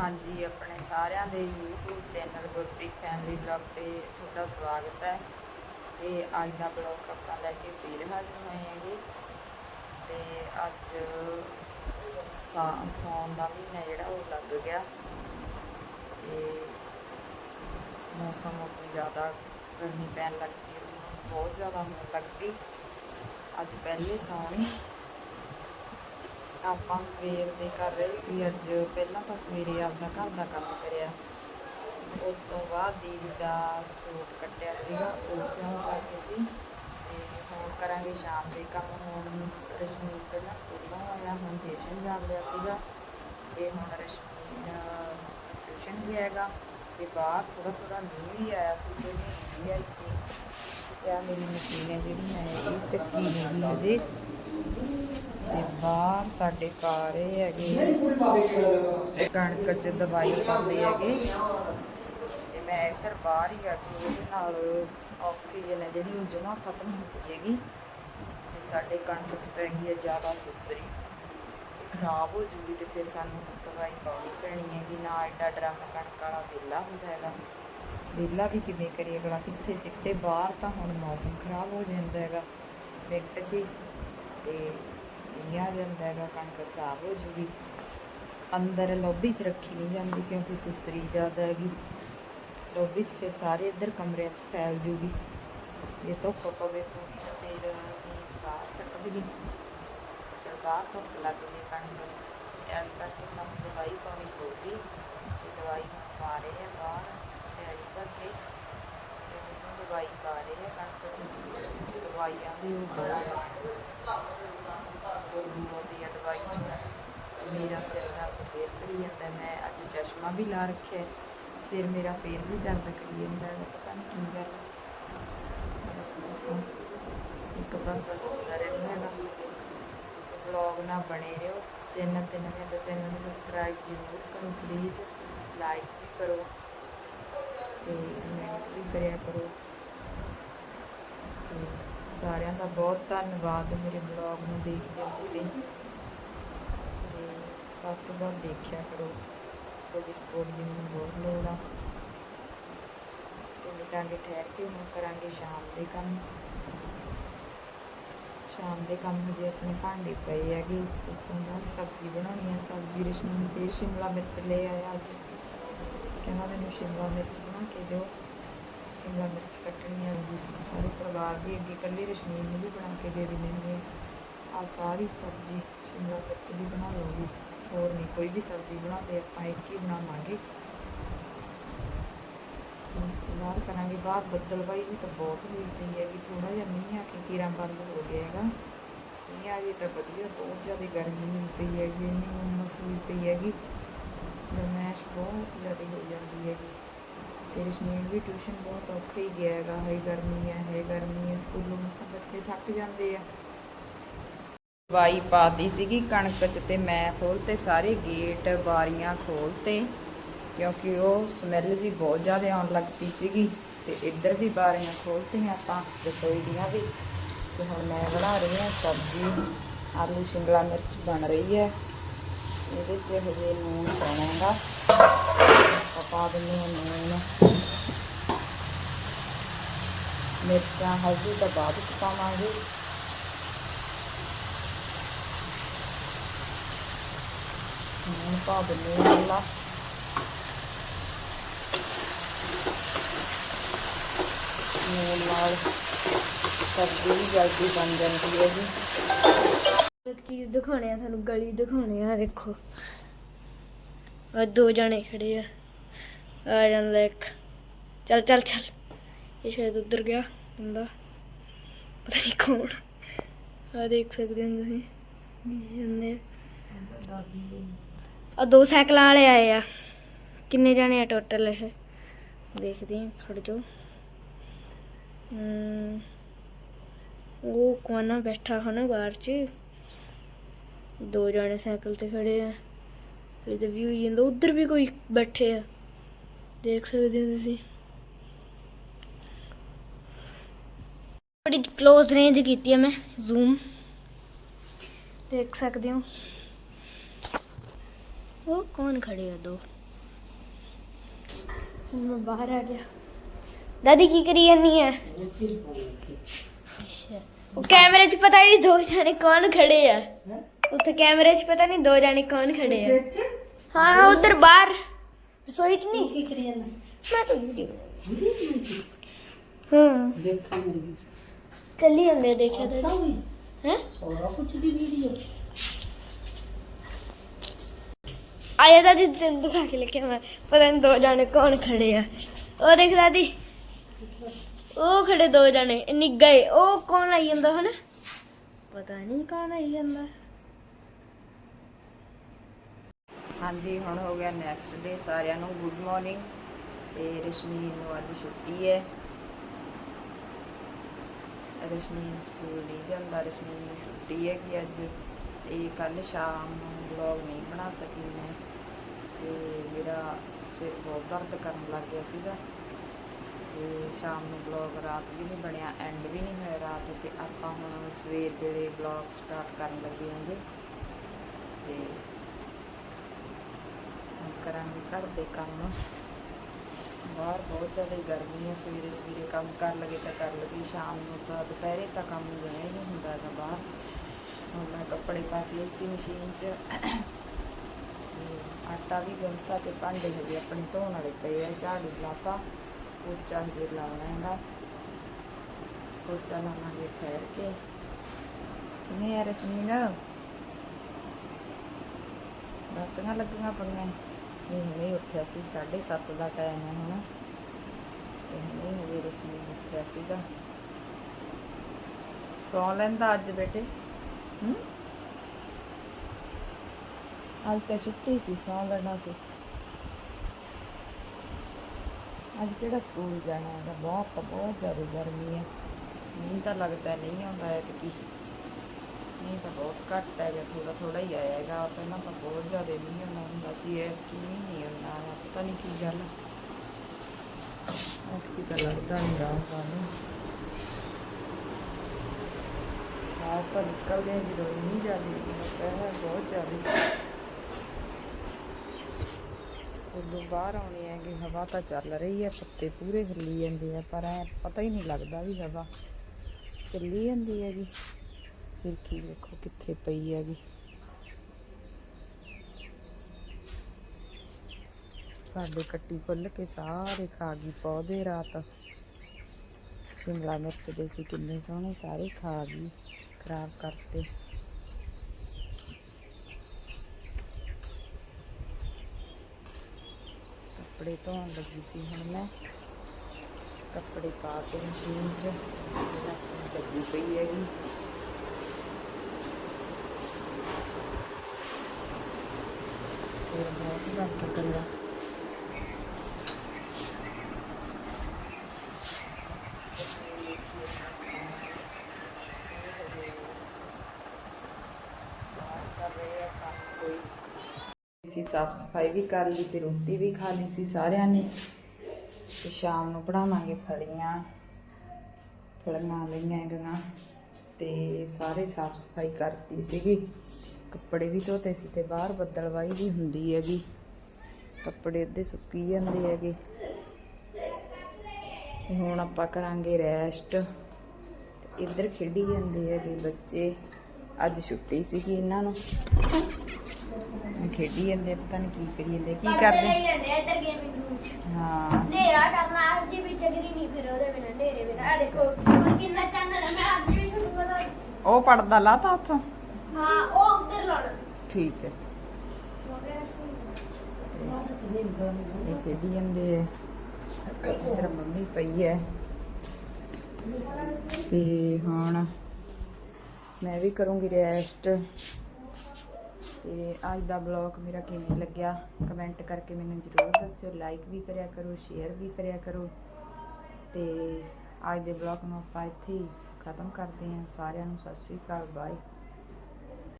ਹਾਂਜੀ, ਆਪਣੇ ਸਾਰਿਆਂ ਦੇ YouTube channel Gurpreet family blog ਤੇ ਤੁਹਾਡਾ ਸਵਾਗਤ ਹੈ। ਤੇ ਅੱਜ ਦਾ ਬਲੌਗ ਆਪਾਂ ਲੈ ਕੇ ਫੇਰ ਹਾਜ਼ਰ ਹੋਏ ਹੈਗੇ ਤੇ ਅੱਜ ਸਾ- ਸਾਉਣ ਦਾ ਮਹੀਨਾ ਜਿਹੜਾ ਉਹ ਲੱਗ ਗਿਆ। ਤੇ ਮੌਸਮ ਬਹੁਤ ਜ਼ਿਆਦਾ ਗਰਮੀ ਪੈਣ ਲੱਗ ਪਈ ਉਮਸ ਬਹੁਤ ਜ਼ਿਆਦਾ ਹੋਣ ਲੱਗ ਪਈ। ਅੱਜ ਪਹਿਲੇ ਸਾਉਣੀ ਆਪਾਂ ਸਵੇਰ ਦੇ ਕਰ ਰਹੇ ਸੀ, ਅੱਜ ਪਹਿਲਾਂ ਤਾਂ ਸਵੇਰੇ ਆਪਦਾ ਘਰ ਦਾ ਕੰਮ ਕਰਿਆ। ਉਸ ਤੋਂ ਬਾਅਦ ਦੀਦੀ ਦਾ ਸੂਟ ਕੱਟਿਆ ਸੀਗਾ, ਉਹ ਸਿਉਂ ਕਰਕੇ ਸੀ। ਤੇ ਹੁਣ ਕਰਾਂਗੇ ਸ਼ਾਮ ਦੇ ਕੰਮ, ਹੁਣ ਰਸ਼ਮੀ ਪਹਿਲਾਂ ਸਕੂਲੋਂ ਆਇਆ, ਹੁਣ ਟਿਊਸ਼ਨ ਜਾ ਲਿਆ ਸੀਗਾ। ਤੇ ਹੁਣ ਰਸ਼ਮੀ ਟਿਊਸ਼ਨ ਵੀ ਹੈਗਾ, ਤੇ ਬਾਹਰ ਥੋੜਾ ਥੋੜਾ ਮੀਂਹ ਵੀ ਆਇਆ ਸੀ ਤੇ ਮੀਂਹ ਵੀ ਆਈ ਸੀ। ਤੇ ਆ ਮੇਰੀ ਮਸ਼ੀਨ ਹੈ ਜਿਹੜੀ ਹੈ ਇਹ ਚੱਕੀ ਨਹੀਂ ਹਜੇ। ਤੇ ਬਾਹਰ ਸਾਡੇ ਰਹੇ ਹੈਗੇ। ਕਣਕ ਚ ਦਵਾਈ ਪਾਉਂਦੇ ਹੈਗੇ। ਤੇ ਮੈਂ ਇੱਧਰ ਬਾਹਰ ਹੀ ਆ ਕੇ ਉਹਦੇ ਨਾਲ ਆਕਸੀਜਨ ਹੈ ਜਿਹੜੀ ਉਹ ਜਮਾ ਖਤਮ ਹੁੰਦੀ ਹੈਗੀ। ਤੇ ਸਾਡੇ ਕਣਕ ਚ ਪੈ ਗਈ ਹੈ ਜ਼ਿਆਦਾ ਸੁਸਰੀ। ਖਰਾਬ ਹੋ ਜੂਗੀ ਤੇ ਫਿਰ ਸਾਨੂੰ ਦਵਾਈ ਪਾਉਣੀ ਪੈਣੀ ਹੈਗੀ। ਨਾ ਐਡਾ ਡਰਮ ਕਣਕ ਵਾਲਾ ਵਿਹਲਾ ਹੁੰਦਾ ਹੈਗਾ। ਵਿਹਲਾ ਵੀ ਕਿਵੇਂ ਕਰੀਏ ਅਗਲਾ? ਕਿੱਥੇ ਸਿੱਟੇ? ਬਾਹਰ ਤਾਂ ਹੁਣ ਮੌਸਮ ਖਰਾਬ ਹੋ ਜਾਂਦਾ ਹੈਗਾ। ਮਿੰਟ ਹੀ। ਤੇ ਮੀਂਹ ਆ ਜਾਂਦਾ ਹੈਗਾ, ਕਣਕ ਖਰਾਬ ਹੋ ਜੂਗੀ। ਅੰਦਰ ਲੌਬੀ 'ਚ ਰੱਖੀ ਨਹੀਂ ਜਾਂਦੀ ਕਿਉਂਕਿ ਸੁਸਰੀ ਜ਼ਿਆਦਾ ਹੈਗੀ। ਲੌਬੀ 'ਚ ਫਿਰ ਸਾਰੇ ਇੱਧਰ ਕਮਰਿਆਂ 'ਚ ਫੈਲ ਜੂਗੀ। ਜੇ ਧੁੱਪ ਪਵੇ ਪੂਰੀ ਤਾਂ ਫਿਰ ਅਸੀਂ ਬਾਹਰ ਸਕਦੇ ਚਲ ਬਾਹਰ ਧੁੱਪ ਲੱਗ ਜੇ ਕਣਕ ਇਸ ਕਰਕੇ ਸਾਨੂੰ ਦਵਾਈ ਪਾਉਣੀ ਪਊਗੀ। ਤੇ ਦਵਾਈ ਪਾ ਰਹੇ ਆ ਬਾਹਰ, ਤਿਆਰੀ ਕਰਕੇ। ਤੇ ਦਵਾਈ ਪਾ ਰਹੇ ਆ ਕਣਕ 'ਚ। ਦਵਾਈਆਂ ਦੀ ਉਹ ਬਹੁਤ ਗਰਮੀ ਆਉਂਦੀ ਹੈ ਦਵਾਈ 'ਚ ਮੇਰਾ ਸਿਰ ਦਰਦ ਫੇਰ ਕਰੀ ਜਾਂਦਾ ਮੈਂ ਅੱਜ ਚਸ਼ਮਾ ਵੀ ਲਾ ਰੱਖਿਆ ਸਿਰ ਮੇਰਾ ਫੇਰ ਵੀ ਦਰਦ ਕਰੀ ਜਾਂਦਾ ਪਤਾ ਨਹੀਂ ਕੀ ਗੱਲ ਦੱਸੋ ਇੱਕ ਪਾਸਾ ਹੁੰਦਾ ਰਹਿੰਦਾ ਹੈਗਾ। ਬਲੌਗ ਨਾ ਬਣੇ ਰਹੋ, ਚੈਨਲ ਤੇ ਨਵੇਂ ਤਾਂ ਚੈਨਲ ਨੂੰ ਸਬਸਕ੍ਰਾਈਬ ਜ਼ਰੂਰ ਕਰੋ ਪਲੀਜ਼ ਲਾਈਕ ਵੀ ਕਰੋ ਤੇ ਕਮੈਂਟ ਵੀ ਕਰਿਆ ਕਰੋ। ਤੇ ਸਾਰਿਆਂ ਦਾ ਬਹੁਤ ਧੰਨਵਾਦ ਮੇਰੇ ਬਲੌਗ ਨੂੰ ਦੇਖਦੇ ਹੋ ਤੁਸੀਂ। ਵੱਧ ਤੋਂ ਵੱਧ ਦੇਖਿਆ ਕਰੋ। ਤੁਹਾਡੀ ਸਪੋਰਟ ਦੀ ਮੈਨੂੰ ਬਹੁਤ ਲੋੜ ਆ। ਤੇ ਮਿਲਾਂਗੇ ਠਹਿਰ ਕੇ, ਹੁਣ ਕਰਾਂਗੇ ਸ਼ਾਮ ਦੇ ਕੰਮ। ਸ਼ਾਮ ਦੇ ਕੰਮ ਹਜੇ ਆਪਣੇ ਭਾਂਡੇ ਪਏ ਹੈਗੇ। ਉਸ ਤੋਂ ਬਾਅਦ ਸਬਜ਼ੀ ਬਣਾਉਣੀ ਹੈ ਸਬਜ਼ੀ ਰਸ਼ਮੀ ਨੂੰ ਫੇਰ ਸ਼ਿਮਲਾ ਮਿਰਚ ਲੈ ਆਇਆ ਅੱਜ। ਕਹਿੰਦਾ ਮੈਨੂੰ ਸ਼ਿਮਲਾ ਮਿਰਚ ਬਣਾ ਕੇ ਦਿਓ। ਸ਼ਿਮਲਾ ਮਿਰਚ ਕੱਟਣੀ ਆਉਂਦੀ ਸੀ ਸਾਰੇ ਪਰਿਵਾਰ ਦੀ ਅੱਗੇ ਇਕੱਲੀ ਰਸ਼ਮੀਨ ਨੂੰ ਵੀ ਬਣਾ ਕੇ ਦੇ ਦਿੰਦੇ ਆ ਸਾਰੀ ਸਬਜ਼ੀ ਸ਼ਿਮਲਾ ਮਿਰਚ ਦੀ ਬਣਾ ਲਵਾਂਗੀ ਹੋਰ ਨਹੀਂ, ਕੋਈ ਵੀ ਸਬਜ਼ੀ ਬਣਾਉਂਦੇ ਆਪਾਂ ਇੱਕ ਹੀ ਬਣਾਵਾਂਗੇ। ਤੇ ਉਸ ਤੋਂ ਬਾਅਦ ਕਰਾਂਗੇ ਬਾਹਰ ਬੱਦਲਬਾਈ ਜੀ ਤਾਂ ਬਹੁਤ ਹੋਈ ਪਈ ਹੈਗੀ ਥੋੜਾ ਜਿਹਾ ਮੀਂਹ ਆ ਕੇ ਕੀਰਾਂ ਬੰਦ ਹੋ ਗਿਆ ਹੈਗਾ। ਮੀਂਹ ਆ ਜੀ ਤਾਂ ਵਧੀਆ, ਬਹੁਤ ਜ਼ਿਆਦਾ ਗਰਮੀ ਹੋਈ ਪਈ ਹੈਗੀ, ਇੰਨੀ ਉਮਸ ਹੋਈ ਪਈ ਹੈਗੀ। ਗਰਮੈਸ਼ ਬਹੁਤ ਜ਼ਿਆਦਾ ਹੋ ਜਾਂਦੀ ਹੈਗੀ। ਫਿਰ ਰਸ਼ਮੀਨ ਵੀ ਟਿਊਸ਼ਨ ਬਹੁਤ ਔਖਾ ਹੀ ਗਿਆ ਹੈਗਾ ਹੈ ਗਰਮੀ ਹੈ ਹੈ ਗਰਮੀ ਹੈ ਸਕੂਲੋਂ ਮਸਾਂ ਬੱਚੇ ਥੱਕ ਜਾਂਦੇ ਆ। ਦਵਾਈ ਪਾਤੀ ਸੀਗੀ ਕਣਕ ਚ ਤੇ ਮੈਂ ਖੋਲਤੇ ਸਾਰੇ ਗੇਟ ਬਾਰੀਆਂ ਖੋਲਤੇ ਕਿਉਂਕਿ ਉਹ ਸਮੈਲ ਜੀ ਬਹੁਤ ਜ਼ਿਆਦਾ ਆਉਣ ਲੱਗ ਪਈ ਸੀਗੀ ਤੇ ਇੱਧਰ ਵੀ ਬਾਰੀਆਂ ਖੋਲਤੀਆਂ ਆਪਾਂ ਰਸੋਈ ਦੀਆਂ ਵੀ। ਤੇ ਹੁਣ ਮੈਂ ਬਣਾ ਰਹੀ ਹਾਂ ਸਬਜ਼ੀ, ਆਲੂ, ਸ਼ਿਮਲਾ ਮਿਰਚ ਬਣ ਰਹੀ ਹੈ। ਇਹਦੇ 'ਚ ਹਜੇ ਨੂਨ ਪਾਉਣਾ ਹੈਗਾ ਪਾ ਦਿੰਦੇ ਹਾਂ ਨੂਨ। ਮਿਰਚਾਂ ਹਲਦੀ ਤਾਂ ਬਾਅਦ ਵਿੱਚ ਪਾਵਾਂਗੇ। ਨੂਨ ਪਾ ਦਿੰਦੇ ਹਾਂ ਪਹਿਲਾਂ ਨੂਨ ਨਾਲ ਸਬਜ਼ੀ ਵੀ ਜਲਦੀ ਬਣ ਜਾਂਦੀ ਹੈ ਜੀ ਇੱਕ ਚੀਜ਼ ਦਿਖਾਉਣੇ ਆ ਤੁਹਾਨੂੰ ਗਲੀ ਦਿਖਾਉਣੇ ਆ, ਦੇਖੋ। ਆ ਦੋ ਜਣੇ ਖੜੇ ਆ। ਆ ਜਾਂਦਾ ਇੱਕ। ਚੱਲ ਚੱਲ ਚੱਲ। ਇਹ ਸ਼ਾਇਦ ਉੱਧਰ ਗਿਆ ਬੰਦਾ। ਪਤਾ ਨਹੀਂ ਕੌਣ। ਆ ਦੇਖ ਸਕਦੇ ਹੋ ਤੁਸੀਂ। ਜਾਂਦੇ ਆ ਦੋ ਸਾਈਕਲਾਂ ਵਾਲੇ ਆਏ ਆ। ਕਿੰਨੇ ਜਣੇ ਆ ਟੋਟਲ ਇਹ? ਦੇਖਦੇ ਆ ਖੜ ਜਾਓ। ਉਹ ਕੋਨਾ ਬੈਠਾ ਹਨ ਬਾਹਰ ਚ। ਦੋ ਜਣੇ ਸਾਈਕਲ ਤੇ ਖੜੇ ਆ। ਇਹਦੇ ਵੀ ਹੋਈ ਜਾਂਦਾ। ਉਧਰ ਵੀ ਕੋਈ ਬੈਠੇ ਆ। ਦੇਖ ਸਕਦੇ ਹੋ ਤੁਸੀਂ। ਬੜੀ ক্লোਜ਼ ਰੇਂਜ ਕੀਤੀ ਹੈ ਮੈਂ। ਜ਼ੂਮ ਦੇਖ ਸਕਦੇ ਹੋ। ਉਹ ਕੌਣ ਖੜੇ ਆ ਦੋ ਹੁਣ ਮੈਂ ਬਾਹਰ ਆ ਗਿਆ ਦਾਦੀ ਕੀ ਕਰੀ ਜਾਨੀ ਹੈ ਉਹ ਕੈਮਰੇ 'ਚ ਪਤਾ ਨਹੀਂ ਦੋ ਜਾਣੇ ਕੌਣ ਖੜੇ ਆ ਉੱਥੇ ਕੈਮਰੇ 'ਚ ਪਤਾ ਨਹੀਂ ਦੋ ਜਾਣੇ ਕੌਣ ਖੜੇ ਆ ਹਾਂ ਉਧਰ ਬਾਹਰ ਰਸੋਈ 'ਚ ਨਹੀਂ ਕੀ ਕਰੀ ਜਾਂਦਾ ਮੈਂ ਤਾਂ ਵੀਡੀਓ ਹਾਂ ਦੇਖਾਂ ਮੇਰੀ ਚੱਲੀ ਜਾਂਦੇ ਦੇਖਿਆ ਦਾਦੀ ਤਾਂ ਹੈ ਸਾਰਾ ਕੁਝ ਦੀ ਵੀਡੀਓ ਆਇਆ ਦਾਦੀ ਤੈਨੂੰ ਦਿਖਾ ਕੇ ਲਿਖਿਆ ਮੈਂ ਪਤਾ ਨਹੀਂ ਦੋ ਜਾਣੇ ਕੌਣ ਖੜੇ ਆ। ਉਹ ਦੇਖ ਦਾਦੀ, ਉਹ ਖੜੇ ਦੋ ਜਾਣੇ ਨਿੱਗਾ ਉਹ ਕੌਣ ਆਈ ਜਾਂਦਾ ਹਨ ਪਤਾ ਨਹੀਂ ਕੌਣ ਆਈ ਜਾਂਦਾ। ਹਾਂਜੀ, ਹੁਣ ਹੋ ਗਿਆ ਨੈਕਸਟ ਡੇ ਸਾਰਿਆਂ ਨੂੰ ਗੁੱਡ ਮਾਰਨਿੰਗ ਤੇ ਰਸ਼ਮੀਨ ਨੂੰ ਅੱਜ ਛੁੱਟੀ ਹੈ। ਰਸ਼ਮੀਨ ਸਕੂਲ ਨਹੀਂ ਜਾਂਦਾ ਰਸ਼ਮੀਨ ਨੂੰ ਛੁੱਟੀ ਹੈ ਕਿ ਅੱਜ ਤੇ ਕੱਲ ਸ਼ਾਮ ਨੂੰ ਵਲੌਗ ਨਹੀਂ ਬਣਾ ਸਕੀ ਮੈਂ। ਤੇ ਮੇਰਾ ਸਿਰ ਬਹੁਤ ਦਰਦ ਕਰਨ ਲੱਗ ਗਿਆ ਸੀਗਾ। ਤੇ ਸ਼ਾਮ ਨੂੰ ਵਲੌਗ ਰਾਤ ਵੀ ਨਹੀਂ ਬਣਿਆ ਐਂਡ ਵੀ ਨਹੀਂ ਹੋਇਆ ਰਾਤ ਤੇ ਆਪਾਂ ਹੁਣ ਸਵੇਰ ਵੇਲੇ ਵਲੌਗ ਸਟਾਰਟ ਕਰਨ ਲੱਗੇ ਹਾਂਗੇ। ਤੇ ਕਰਾਂਗੇ ਘਰ ਦੇ ਕੰਮ। ਬਾਹਰ ਬਹੁਤ ਜ਼ਿਆਦਾ ਗਰਮੀ ਹੈ ਸਵੇਰੇ ਸਵੇਰੇ ਕੰਮ ਕਰ ਲਗੇ ਤਾਂ ਕਰ ਲਗੇ ਸ਼ਾਮ ਨੂੰ ਤਾਂ ਦੁਪਹਿਰੇ ਤਾਂ ਕੰਮ ਜਾਇਆ ਹੀ ਨਹੀਂ ਹੁੰਦਾ ਹੈਗਾ ਬਾਹਰ। ਹੁਣ ਮੈਂ ਕੱਪੜੇ ਪਾ ਕੇ ਸੀ ਮਸ਼ੀਨ 'ਚ। ਆਟਾ ਵੀ ਗੁੰਨਤਾ ਤੇ ਭਾਂਡੇ ਹਜੇ ਆਪਣੇ ਧੋਣ ਵਾਲੇ ਪਏ ਆ, ਝਾੜੂ ਲਾਤਾ, ਪੋਚਾ ਹਜੇ ਲਾਉਣਾ ਹੈਗਾ। ਪੋਚਾ ਲਾਵਾਂਗੇ ਠਹਿਰ ਕੇ। ਕਿਵੇਂ ਆ ਰਸਮੀਨ? ਦਸਾਂ ਲੱਗੀਆਂ ਪਈਆਂ। ਇਹ ਹੁਣੇ ਹੀ ਉੱਠਿਆ ਸੀ 7:30 ਦਾ ਟਾਈਮ ਹੈ ਹੁਣ। ਇਹ ਹਜੇ ਰਸਮੀ ਉੱਠਿਆ ਸੀਗਾ। ਸੌ ਲੈਂਦਾ ਅੱਜ ਬੇਟੇ? ਹੂੰ? ਅੱਜ ਤਾਂ ਛੁੱਟੀ ਸੀ ਸੌ ਲੈਣਾ ਸੀ ਅੱਜ ਕਿਹੜਾ ਸਕੂਲ ਜਾਣਾ ਹੈਗਾ ਬਹੁਤ ਬਹੁਤ ਜ਼ਿਆਦਾ ਗਰਮੀ ਹੈ ਮੀਂਹ ਤਾਂ ਲੱਗਦਾ ਨਹੀਂ ਆਉਂਦਾ ਹੈ ਕਿ ਮੀਂਹ ਤਾਂ ਬਹੁਤ ਘੱਟ ਹੈਗਾ ਥੋੜਾ ਥੋੜਾ ਹੀ ਆਇਆ ਹੈਗਾ ਪਹਿਲਾਂ ਤਾਂ ਬਹੁਤ ਜ਼ਿਆਦਾ ਮੀਂਹ ਆਉਣਾ ਹੁੰਦਾ ਸੀ ਇਹ ਕਿ ਮੀਂਹ ਨਹੀਂ ਆਉਣਾ ਆਇਆ ਪਤਾ ਨਹੀਂ ਕੀ ਗੱਲ ਐਤਕੀ ਤਾਂ ਲੱਗਦਾ ਨਹੀਂ ਰਹਾ ਨੂੰ ਆਹ ਤਾਂ ਨਿਕਲਦੇ ਹਾਂ ਜਦੋਂ ਇੰਨੀ ਜ਼ਿਆਦਾ ਬਸ ਹੈ ਬਹੁਤ ਜ਼ਿਆਦਾ ਉਦੋਂ ਬਾਹਰ ਆਉਣੀ ਹੈ ਕਿ ਹਵਾ ਤਾਂ ਚੱਲ ਰਹੀ ਹੈ, ਪੱਤੇ ਪੂਰੇ ਹਿੱਲੀ ਜਾਂਦੇ ਆ, ਪਰ ਐ ਪਤਾ ਹੀ ਨਹੀਂ ਲੱਗਦਾ ਵੀ ਹਵਾ ਚੱਲੀ ਜਾਂਦੀ ਹੈਗੀ। ਸਿਰਖੀ ਵੇਖੋ ਕਿੱਥੇ ਪਈ ਹੈਗੀ। ਸਾਡੇ ਕੱਟੀ ਖੁੱਲ ਕੇ ਸਾਰੇ ਖਾ ਗਈ ਪੌਦੇ ਰਾਤ। ਸ਼ਿਮਲਾ ਮਿਰਚ ਦੇ ਸੀ ਕਿੰਨੇ ਸੋਹਣੇ, ਸਾਰੇ ਖਾ ਗਈ, ਖਰਾਬ ਕਰਤੇ। ਕੱਪੜੇ ਧੋਣ ਲੱਗੀ ਸੀ, ਹੁਣ ਮੈਂ ਕੱਪੜੇ ਪਾ ਕੇ ਮਸ਼ੀਨ 'ਚ ਲੱਗੀ ਪਈ ਹੈਗੀ। ਫਿਰ ਬਹੁਤ ਦਰਦ ਕਰਦਾ ਸੀ, ਸਾਫ਼ ਸਫ਼ਾਈ ਵੀ ਕਰ ਲਈ ਤੇ ਰੋਟੀ ਵੀ ਖਾ ਲਈ ਸੀ ਸਾਰਿਆਂ ਨੇ। ਤੇ ਸ਼ਾਮ ਨੂੰ ਬਣਾਵਾਂਗੇ ਫਲੀਆਂ ਫਲੀਆਂ ਲਈਆਂ ਗਈਆਂ ਤੇ ਸਾਰੇ ਸਾਫ਼ ਸਫ਼ਾਈ ਕਰਤੀ ਸੀਗੀ। ਕੱਪੜੇ ਵੀ ਧੋਤੇ ਸੀ ਤੇ ਬਾਹਰ ਬੱਦਲਵਾਈ ਵੀ ਹੁੰਦੀ ਹੈਗੀ। ਕੱਪੜੇ ਅੱਧੇ ਸੁੱਕੀ ਜਾਂਦੇ ਹੈਗੇ। ਤੇ ਹੁਣ ਆਪਾਂ ਕਰਾਂਗੇ ਰੈਸਟ। ਇੱਧਰ ਖੇਡੀ ਜਾਂਦੇ ਹੈਗੇ ਬੱਚੇ। ਅੱਜ ਛੁੱਟੀ ਸੀਗੀ ਇਹਨਾਂ ਨੂੰ। ਖੇਡੀ ਜਾਂਦੇ ਪਤਾ ਨਹੀਂ ਕੀ ਕਰੀ ਜਾਂਦੇ ਕੀ ਕਰਦੇ ਇੱਧਰ ਗੇਮਿੰਗ ਰੂਮ ਚ। ਹਾਂ। ਹਨੇਰਾ ਕਰਨਾ ਅੱਜ ਵੀ ਜਗਰੀ ਨਹੀਂ ਫਿਰ ਉਹਦੇ ਬਿਨਾ ਹਨੇਰੇ ਬਿਨਾ। ਆ ਦੇਖੋ ਹੁਣ ਕਿੰਨਾ ਚਾਨਣ ਹੈ ਮੈਂ ਅੱਜ ਵੀ ਤੁਹਾਨੂੰ ਪਤਾ ਉਹ ਪੜਦਾ ਲਾਤਾ ਉੱਥੋਂ। ਹਾਂ ਉਹ ਉੱਧਰ ਲਾਉਣਾ। ਠੀਕ ਹੈ। ਇਹ ਖੇਡੀ ਜਾਂਦੇ ਆ। ਇਧਰ ਮੰਮੀ ਪਈ ਹੈ। ਤੇ ਹੁਣ ਮੈਂ ਵੀ ਕਰੂੰਗੀ ਰੈਸਟ ਤੇ ਅੱਜ ਦਾ ਬਲੌਗ ਮੇਰਾ ਕਿਵੇਂ ਲੱਗਿਆ? ਕਮੈਂਟ ਕਰਕੇ ਮੈਨੂੰ ਜ਼ਰੂਰ ਦੱਸਿਓ। ਲਾਈਕ ਵੀ ਕਰਿਆ ਕਰੋ ਸ਼ੇਅਰ ਵੀ ਕਰਿਆ ਕਰੋ। ਤੇ ਅੱਜ ਦੇ ਬਲੌਗ ਨੂੰ ਆਪਾਂ ਇੱਥੇ ਹੀ ਖਤਮ ਕਰਦੇ ਹਾਂ। ਸਾਰਿਆਂ ਨੂੰ ਸਤਿ ਸ਼੍ਰੀ ਅਕਾਲ ਬਾਏ